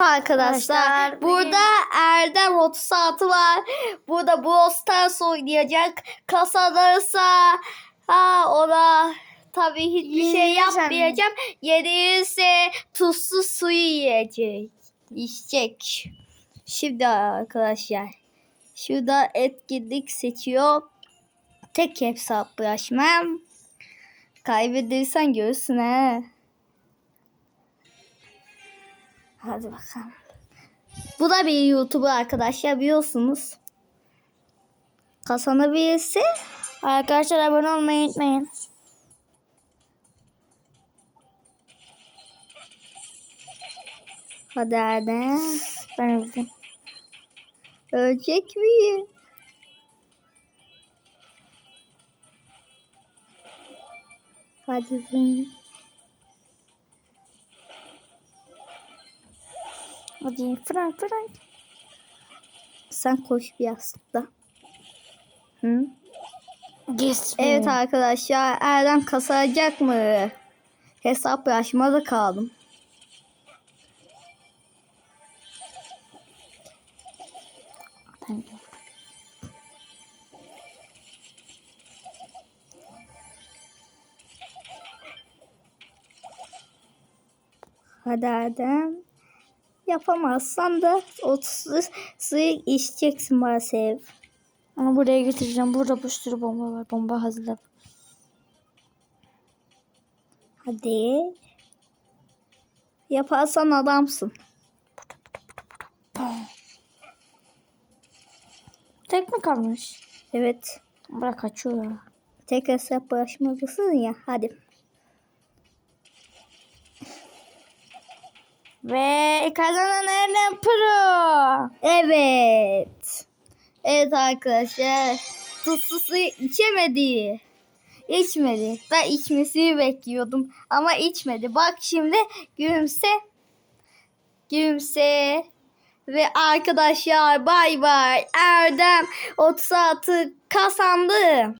Arkadaşlar Arkadaşlar, burada Erdem 36 var. Burada Brawl Stars oynayacak. Kazanırsa ha, ona tabii hiçbir şey yapmayacağım. Yenilirse tuzsuz suyu yiyecek. İçecek. Şimdi arkadaşlar şurada etkinlik seçiyor. Tek hesaplaşmam. Kaybedersen görürsün he. Hadi bakalım. Bu da bir YouTuber arkadaşlar biliyorsunuz. Kazanabilirse Arkadaşlar abone olmayı unutmayın. hadi Erdem. Ben öldüm. Ölecek mi? Hadi sen. Hadi Frank Frank. Sen koş bir yastıkta. Hı? Yes. Evet arkadaşlar Erdem kazanacak mı? Hesaplaşmada kaldım. Hadi Erdem. Yapamazsan da 30 suyu içeceksin maalesef. Onu buraya getireceğim. Burada bir sürü bomba var. Bomba hazırladım. Hadi. Yaparsan adamsın. Tek mi kalmış? Evet. Bırak kaçıyor ya. Tek hesaplaşmalısın ya. Hadi. Ve kazanan Erdem Pro. Evet. Evet arkadaşlar. Tuzlu suyu içemedi. İçmedi. Ben içmesini bekliyordum. Ama içmedi. Bak şimdi gülümse. Gülümse. Ve arkadaşlar bay bay. Erdem 36 kazandı.